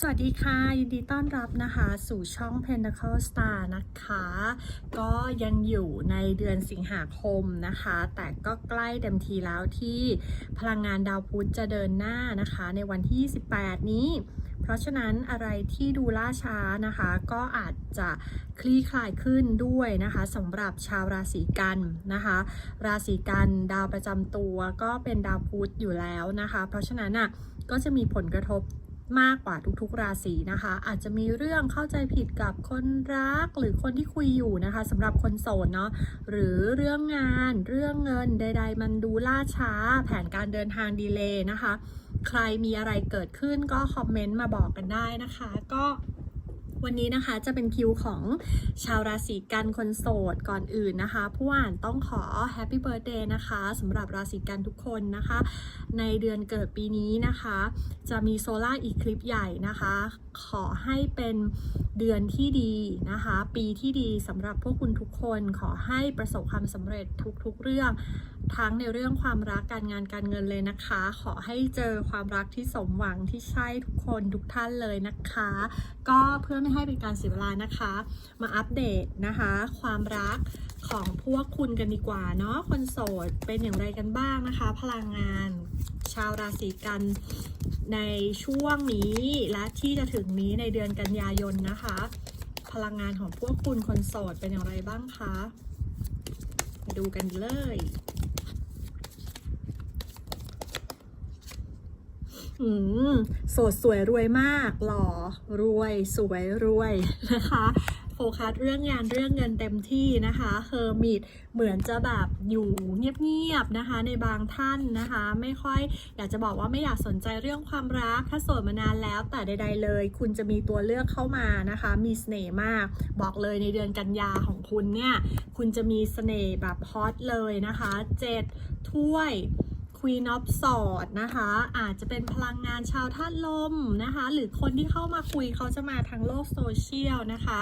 สวัสดีค่ะ ยินดีต้อนรับนะคะ สู่ช่อง Pentacle Star นะคะ ก็ยังอยู่ในเดือนสิงหาคมนะคะ แต่ก็ใกล้เต็มทีแล้วที่พลังงานดาวพุธจะเดินหน้านะคะ ในวันที่ 28 นี้ เพราะฉะนั้นอะไรที่ดูล่าช้านะคะ ก็อาจจะคลี่คลายขึ้นด้วยนะคะสำหรับชาวราศีกันนะคะ ราศีกันดาวประจำตัวก็เป็นดาวพุธอยู่แล้วนะคะ เพราะฉะนั้นอะก็จะมีผลกระทบ มากกว่าทุกๆ ราศีนะคะ อาจจะมีเรื่องเข้าใจผิดกับคนรักหรือคนที่คุยอยู่นะคะสำหรับคนโสดเนาะหรือเรื่องงานเรื่องเงินใด ๆ มันดูล่าช้า แผนการเดินทางดีเลย์นะคะ ใครมีอะไรเกิดขึ้นก็คอมเมนต์มาบอกกันได้นะคะ ก็ วันนี้นะคะจะเป็นคิวของชาวราศีกันคนโสดก่อนอื่นนะคะ ผู้อ่านต้องขอแฮปปี้เบิร์ a เดย์นะคะสำหรับราศีกันทุกคนนะคะ ในเดือนเกิดปีนี้นะคะ จะมีโซลาร์อีคลิปใหญ่นะคะ ขอให้เป็นเดือนที่ดีนะคะ ปีที่ดีสำหรับพวกคุณทุกคนขอให้ประสบความสำเร็จทุกๆเรื่อง ทั้งในเรื่องความรักการงานการเงินเลยนะคะ ขอให้เจอความรักที่สมหวังที่ใช่ทุกคนทุกท่านเลยนะคะ ก็เพื่อไม่ให้เป็นการเสียเวลานะคะ มาอัปเดตนะคะ ความรักของพวกคุณกันดีกว่าเนาะคนโสดเป็นอย่างไรกันบ้างนะคะ พลังงานชาวราศีกันในช่วงนี้และที่จะถึงนี้ในเดือนกันยายนนะคะ พลังงานของพวกคุณคนโสดเป็นอย่างไรบ้างคะไปดูกันเลย อืมโสดสวยรวยมาก หล่อรวยสวยรวยนะคะโฟกัสเรื่องงานเรื่องเงินเต็มที่นะคะเฮอร์มิตเหมือนจะแบบอยู่เงียบๆนะคะ ในบางท่านนะคะ ไม่ค่อยอยากจะบอกว่าไม่อยากสนใจเรื่องความรัก ถ้าโสดมานานแล้วแต่ใด ๆเลย คุณจะมีตัวเลือกเข้ามานะคะ มีเสน่ห์มาก บอกเลยในเดือนกันยาของคุณเนี่ย คุณจะมีเสน่ห์แบบฮอตเลยนะคะเจ็ดถ้วย Queen of Swords นะคะ อาจจะเป็นพลังงานชาวธาตุลมนะคะ หรือคนที่เข้ามาคุยเขาจะมาทางโลกโซเชียลนะคะ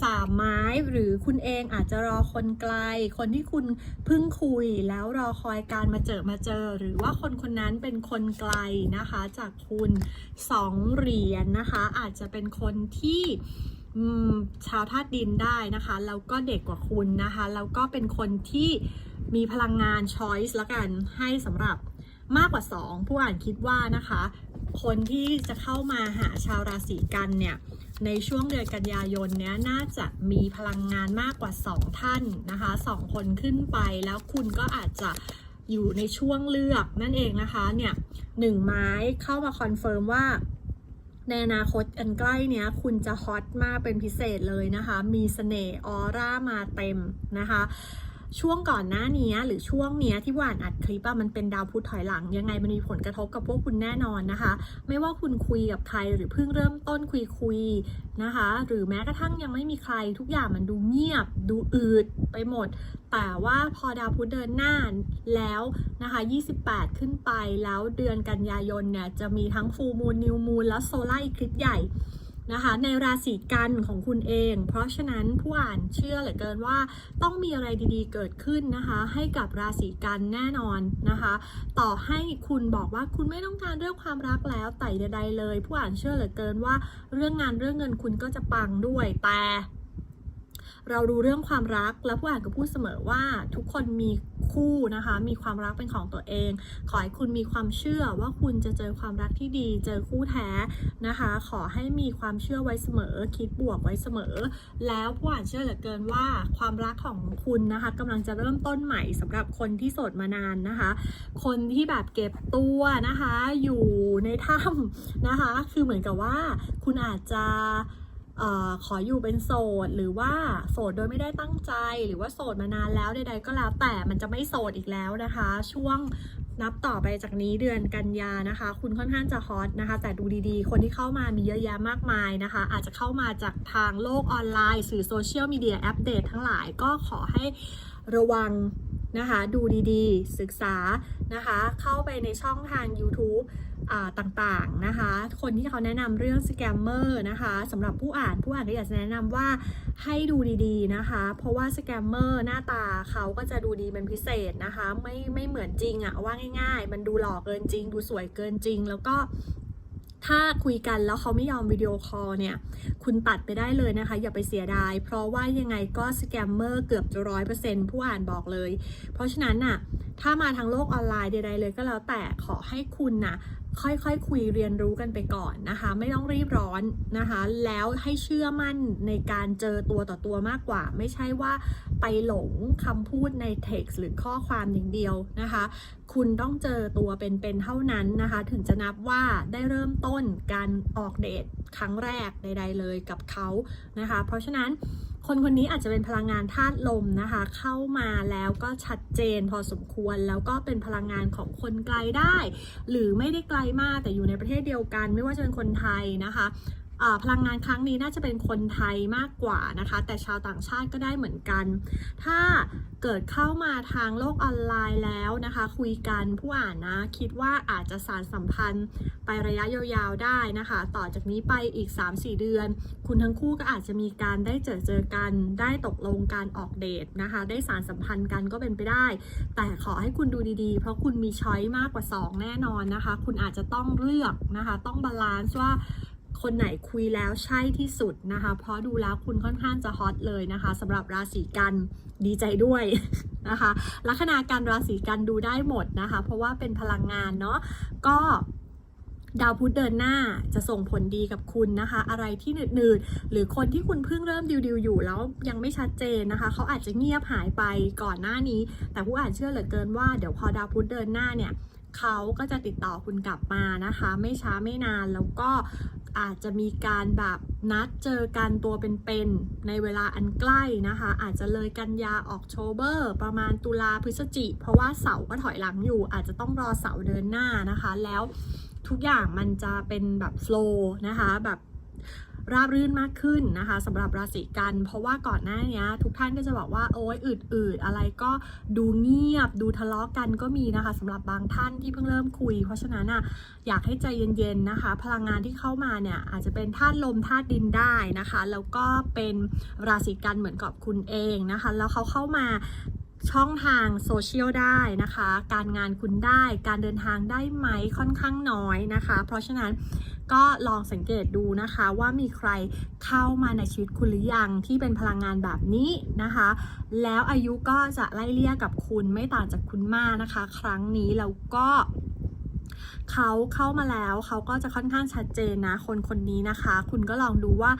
สามไม้หรือคุณเองอาจจะรอคนไกล คนที่คุณเพิ่งคุยแล้วรอคอยการมาเจอมาเจอ หรือว่าคนคนนั้นเป็นคนไกลนะคะ จากคุณสองเหรียญนะคะ อาจจะเป็นคนที่ ชาวธาตุดินได้นะคะแล้วก็เด็กกว่าคุณนะคะแล้วก็เป็นคนที่มีพลังงาน choice ละกันให้สำหรับมากกว่า 2 ผู้อ่านคิดว่านะคะ คนที่จะเข้ามาหาชาวราศีกันเนี่ยในช่วงเดือนกันยายนเนี้ยน่าจะมีพลังงานมากกว่า 2 ท่านนะคะ 2 คนขึ้นไปแล้วคุณก็อาจจะอยู่ในช่วงเลือกนั่นเองนะคะเนี่ยหนึ่งไม้เข้ามาคอนเฟิร์มว่า ในอนาคตอันใกล้เนี้ยคุณจะฮอตมากเป็นพิเศษเลยนะคะ มีเสน่ห์ออร่ามาเต็มนะคะ ช่วงก่อนหน้านี้หรือช่วงเนี้ยที่หวานอัดคลิปอะมันเป็นดาวพุธถอยหลัง ยังไงมันมีผลกระทบกับพวกคุณแน่นอนนะคะ ไม่ว่าคุณคุยกับใครหรือเพิ่งเริ่มต้นคุยคุยนะคะ หรือแม้กระทั่งยังไม่มีใครทุกอย่างมันดูเงียบ ดูอืดไปหมด แต่ว่าพอดาวพุธเดินหน้าแล้วนะคะ 28 ขึ้นไปแล้วเดือนกันยายนเนี่ยจะมีทั้งฟูมูลนิวมูลแล้วโซลาร์อีคลิปใหญ่ นะคะในราศีกันของคุณเอง เพราะฉะนั้นผู้อ่านเชื่อเหลือเกินว่าต้องมีอะไรดีๆเกิดขึ้นนะคะ ให้กับราศีกันแน่นอนนะคะ ต่อให้คุณบอกว่าคุณไม่ต้องการเรื่องความรักแล้วแต่ใดๆเลย ผู้อ่านเชื่อเหลือเกินว่าเรื่องงานเรื่องเงินคุณก็จะปังด้วยแต่ เราดูเรื่องความรักแล้วผู้อ่านก็พูดเสมอว่าทุกคนมีคู่นะคะ มีความรักเป็นของตัวเอง ขอให้คุณมีความเชื่อว่าคุณจะเจอความรักที่ดี เจอคู่แท้นะคะ ขอให้มีความเชื่อไว้เสมอ คิดบวกไว้เสมอ แล้วผู้อ่านเชื่อเหลือเกินว่าความรักของคุณนะคะกำลังจะเริ่มต้นใหม่สำหรับคนที่โสดมานานนะคะ คนที่แบบเก็บตัวนะคะ อยู่ในถ้ำนะคะ คือเหมือนกับว่าคุณอาจจะ ออขออยู่เป็นโสดหรือว่าโสดโดยไม่ได้ตั้งใจ หรือว่าโสดมานานแล้วใดๆก็แล้วแต่มันจะไม่โสดอีกแล้วนะคะ ช่วงนับต่อไปจากนี้เดือนกันยานะคะ คุณค่อนข้างจะฮอตนะคะ แต่ดูดีๆ คนที่เข้ามามีเยอะแยะมากมายนะคะ อาจจะเข้ามาจากทางโลกออนไลน์ สื่อโซเชียลมีเดียอัปเดตทั้งหลายก็ขอให้ระวัง นะคะ ดูดีๆ ศึกษานะคะ เข้าไปในช่องทาง YouTube าต่างๆนะคะ คนที่เขาแนะนำเรื่องสแกมเมอร์นะคะสำหรับผู้อ่านผู้อ่านก็อยากจะแนะนำว่าให้ดูดีๆนะคะ เพราะว่าสแกมเมอร์หน้าตาเขาก็จะดูดีเป็นพิเศษนะคะ ไม่ไม่เหมือนจริงอะว่าง่าย ๆ มันดูหล่อเกินจริง ดูสวยเกินจริง แล้วก็ ถ้าคุยกันแล้วเขาไม่ยอมวิดีโอคอลเนี่ยคุณตัดไปได้เลยนะคะ อย่าไปเสียดาย เพราะว่ายังไงก็สแกมเมอร์เกือบจะร้อยเปอร์เซ็นต์ผู้อ่านบอกเลย เพราะฉะนั้นน่ะถ้ามาทางโลกออนไลน์ใดๆเลยก็แล้วแต่ขอให้คุณน่ะ ค่อยๆคุยเรียนรู้กันไปก่อนนะคะ ไม่ต้องรีบร้อนนะคะ แล้วให้เชื่อมั่นในการเจอตัวต่อตัวมากกว่า ไม่ใช่ว่าไปหลงคำพูดใน text หรือข้อความอย่างเดียวนะคะ คุณต้องเจอตัวเป็นๆเท่านั้นนะคะ ถึงจะนับว่าได้เริ่มต้นการออกเดทครั้งแรกใดๆเลยกับเขานะคะ เพราะฉะนั้น คนคนนี้อาจจะเป็นพลังงานธาตุลมนะคะ เข้ามาแล้วก็ชัดเจนพอสมควร แล้วก็เป็นพลังงานของคนไกลได้ หรือไม่ได้ไกลมากแต่อยู่ในประเทศเดียวกัน ไม่ว่าจะเป็นคนไทยนะคะ พลังงานครั้งนี้น่าจะเป็นคนไทยมากกว่านะคะ แต่ชาวต่างชาติก็ได้เหมือนกัน ถ้าเกิดเข้ามาทางโลกออนไลน์แล้วนะคะ คุยกันผู้อ่านนะ คิดว่าอาจจะสารสัมพันธ์ไประยะยาวๆได้นะคะ ต่อจากนี้ไปอีก 3-4 เดือน คุณทั้งคู่ก็อาจจะมีการได้เจอเจอกัน ได้ตกลงการออกเดทนะคะ ได้สารสัมพันธ์กันก็เป็นไปได้ แต่ขอให้คุณดูดีๆ เพราะคุณมีช้อยมากกว่า 2 แน่นอนนะคะ คุณอาจจะต้องเลือกนะคะ ต้องบาลานซ์ว่า คนไหนคุยแล้วใช่ที่สุดนะคะ เพราะดูแล้วคุณค่อนข้างจะฮอตเลยนะคะสำหรับราศีกันดีใจด้วยนะคะลัคนาการราศีกันดูได้หมดนะคะ เพราะว่าเป็นพลังงานเนาะก็ดาวพุธเดินหน้าจะส่งผลดีกับคุณนะคะ อะไรที่หนืดๆหรือคนที่คุณเพิ่งเริ่มดิวๆอยู่แล้วยังไม่ชัดเจนนะคะ เขาอาจจะเงียบหายไปก่อนหน้านี้ แต่ผู้อ่านเชื่อเหลือเกินว่าเดี๋ยวพอดาวพุธเดินหน้าเนี่ยเขาก็จะติดต่อคุณกลับมานะคะ ไม่ช้าไม่นานแล้วก็ อาจจะมีการแบบนัดเจอกันตัวเป็นๆในเวลาอันใกล้นะคะ อาจจะเลยกันยาออกโชเบอร์ประมาณตุลาพฤศจิ เพราะว่าเสาก็ถอยหลังอยู่ อาจจะต้องรอเสาเดินหน้านะคะ แล้วทุกอย่างมันจะเป็นแบบโฟล์นะคะแบบ ราบรื่นมากขึ้นนะคะสำหรับราศีกัน เพราะว่าก่อนหน้านี้ทุกท่านก็จะบอกว่าโอ๊ยอืดๆอะไรก็ดูเงียบ ดูทะเลาะกันก็มีนะคะสำหรับบางท่านที่เพิ่งเริ่มคุย เพราะฉะนั้นอะอยากให้ใจเย็นๆนะคะ พลังงานที่เข้ามาเนี่ยอาจจะเป็นธาตุลมธาตุดินได้นะคะ แล้วก็เป็นราศีกันเหมือนกับคุณเองนะคะ แล้วเขาเข้ามา ช่องทางโซเชียลได้นะคะ การงานคุณได้การเดินทางได้ไหมค่อนข้างน้อยนะคะ เพราะฉะนั้นก็ลองสังเกตดูนะคะว่ามีใครเข้ามาในชีวิตคุณหรือยังที่เป็นพลังงานแบบนี้นะคะ แล้วอายุก็จะไล่เลี่ยกับคุณไม่ต่างจากคุณมากนะคะ ครั้งนี้แล้วก็ เขาเข้ามาแล้วเขาก็จะค่อนข้างชัดเจนนะ คนคนนี้นะคะ คุณก็ลองดูว่า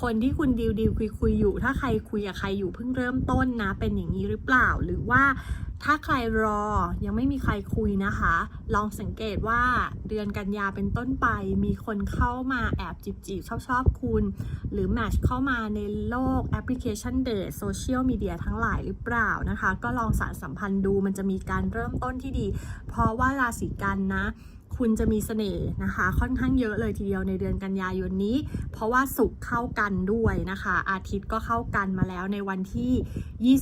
คนที่คุณดีลดีลคุยคุยอยู่ ถ้าใครคุยกับใครอยู่เพิ่งเริ่มต้นนะ เป็นอย่างนี้หรือเปล่าหรือว่าถ้าใครรอยังไม่มีใครคุยนะคะ ลองสังเกตว่าเดือนกันยาเป็นต้นไป มีคนเข้ามาแอบจีบจีบชอบชอบคุณ หรือแมทช์เข้ามาในโลกแอปพลิเคชันเดทโซเชียลมีเดียทั้งหลายหรือเปล่านะคะ ก็ลองสารสัมพันธ์ดูมันจะมีการเริ่มต้นที่ดี เพราะว่าราศีกันนะ คุณจะมีเสน่ห์นะคะ ค่อนข้างเยอะเลยทีเดียวในเดือนกันยายนนี้ เพราะว่าสุขเข้ากันด้วยนะคะ อาทิตย์ก็เข้ากันมาแล้วในวันที่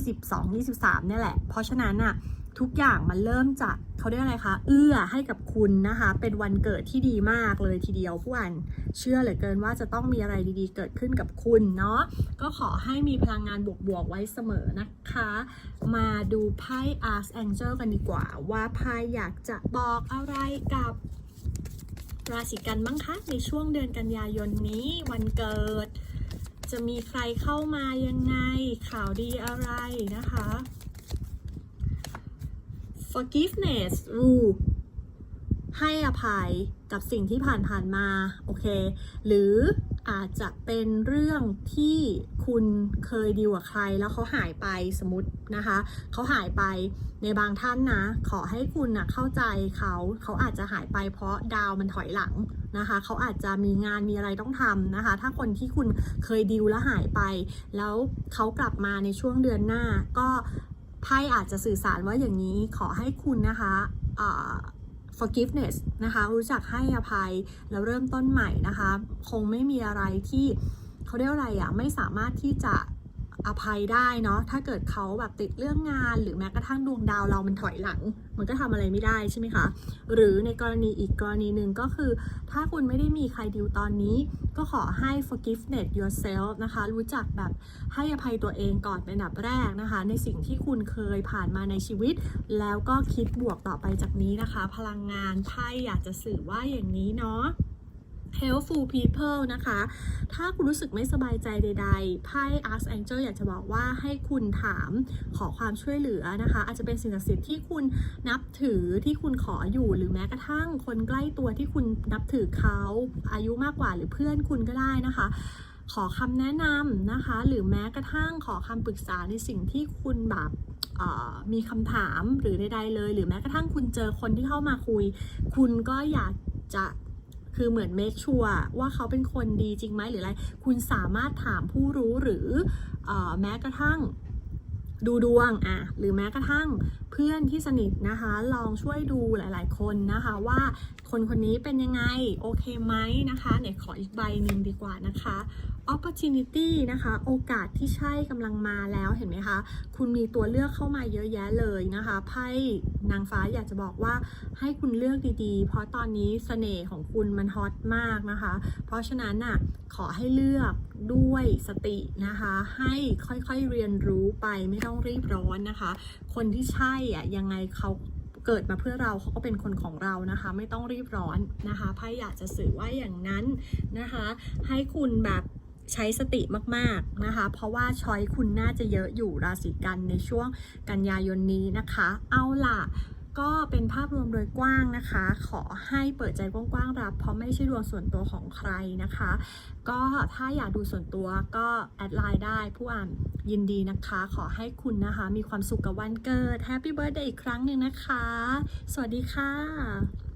22-23เนี่ยแหละ เพราะฉะนั้นอะ ทุกอย่างมันเริ่มจะเขาเรียกอะไรคะ เอื้อให้กับคุณนะคะ เป็นวันเกิดที่ดีมากเลยทีเดียวผู้อ่านเชื่อเหลือเกินว่าจะต้องมีอะไรดีๆ เกิดขึ้นกับคุณเนาะก็ขอให้มีพลังงานบวกๆไว้เสมอนะคะ มาดูไพ่ Archangel กันดีกว่า ว่าไพ่อยากจะบอกอะไรกับราศีกันบ้างคะในช่วงเดือนกันยายนนี้วันเกิด จะมีใครเข้ามายังไงข่าวดีอะไรนะคะ forgiveness รูให้อภัยกับสิ่งที่ผ่านๆมา โอเค หรืออาจจะเป็นเรื่องที่คุณเคยดีลกับใครแล้วเขาหายไปสมมตินะคะ เขาหายไปในบางท่านนะ ขอให้คุณนะเข้าใจเขาเขาอาจจะหายไปเพราะดาวมันถอยหลังนะคะ เขาอาจจะมีงานมีอะไรต้องทำนะคะ ถ้าคนที่คุณเคยดีลแล้วหายไป แล้วเขากลับมาในช่วงเดือนหน้าก็ ไพ่อาจจะสื่อสารว่าอย่างนี้ขอให้คุณนะคะอ่า forgiveness นะคะรู้จักให้อภัยแล้วเริ่มต้นใหม่นะคะ คงไม่มีอะไรที่เขาเรียกว่าอะไรอะไม่สามารถที่จะ อภัยได้เนาะถ้าเกิดเขาแบบติดเรื่องงาน หรือแม้กระทั่งดวงดาวเรามันถอยหลัง มันก็ทำอะไรไม่ได้ใช่ไหมคะหรือในกรณีอีกกรณีหนึ่งก็คือ ถ้าคุณไม่ได้มีใครดิวตอนนี้ ก็ขอให้ forgiveness yourself นะคะ รู้จักแบบให้อภัยตัวเองก่อนเป็นอันดับแรกนะคะ ในสิ่งที่คุณเคยผ่านมาในชีวิต แล้วก็คิดบวกต่อไปจากนี้นะคะ พลังงานไพ่อยากจะสื่อว่าอย่างนี้เนาะ helpful people นะคะ ถ้าคุณรู้สึกไม่สบายใจใดๆไพ่ Archangel อยากจะบอกว่าให้คุณถามขอความช่วยเหลือนะคะ อาจจะเป็นสิ่งศักดิ์สิทธิ์ที่คุณนับถือที่คุณขออยู่หรือแม้กระทั่งคนใกล้ตัวที่คุณนับถือเขาอายุมากกว่าหรือเพื่อนคุณก็ได้นะคะขอคำแนะนำนะคะ หรือแม้กระทั่งขอคำปรึกษาในสิ่งที่คุณแบบมีคำถามหรือใดๆเลย หรือแม้กระทั่งคุณเจอคนที่เข้ามาคุย คุณก็อยากจะ คือเหมือนเมคชัวว่าเขาเป็นคนดีจริงไหมหรืออะไร คุณสามารถถามผู้รู้หรืออแม้กระทั่ง ดูดวงอะหรือแม้กระทั่งเพื่อนที่สนิทนะคะ ลองช่วยดูหลาย ๆ คนนะคะว่าคนคนนี้เป็นยังไง โอเคไหมนะคะไหนขออีกใบหนึ่งดีกว่านะคะ opportunity นะคะ โอกาสที่ใช่กำลังมาแล้วเห็นไหมคะ คุณมีตัวเลือกเข้ามาเยอะแยะเลยนะคะไพ่นางฟ้าอยากจะบอกว่าให้คุณเลือกดีๆ เพราะตอนนี้เสน่ห์ของคุณมันฮอตมากนะคะ เพราะฉะนั้นน่ะขอให้เลือก ด้วยสตินะคะ ให้ค่อยๆเรียนรู้ไปไม่ต้องรีบร้อนนะคะ คนที่ใช่อะยังไงเขาเกิดมาเพื่อเราเขาก็เป็นคนของเรานะคะ ไม่ต้องรีบร้อนนะคะไพ่อยากจะสื่อว่าอย่างนั้นนะคะ ให้คุณแบบใช้สติมากๆนะคะ เพราะว่าช้อยคุณน่าจะเยอะอยู่ราศีกันในช่วงกันยายนนี้นะคะ เอาล่ะ ก็เป็นภาพรวมโดยกว้างนะคะ ขอให้เปิดใจกว้างๆรับ เพราะไม่ใช่ดวงส่วนตัวของใครนะคะ ก็ถ้าอยากดูส่วนตัวก็แอดไลน์ได้ผู้อ่านยินดีนะคะ ขอให้คุณนะคะ มีความสุขกับวันเกิดแฮปปี้เบิร์ดเดย์อีกครั้งหนึ่งนะคะ สวัสดีค่ะ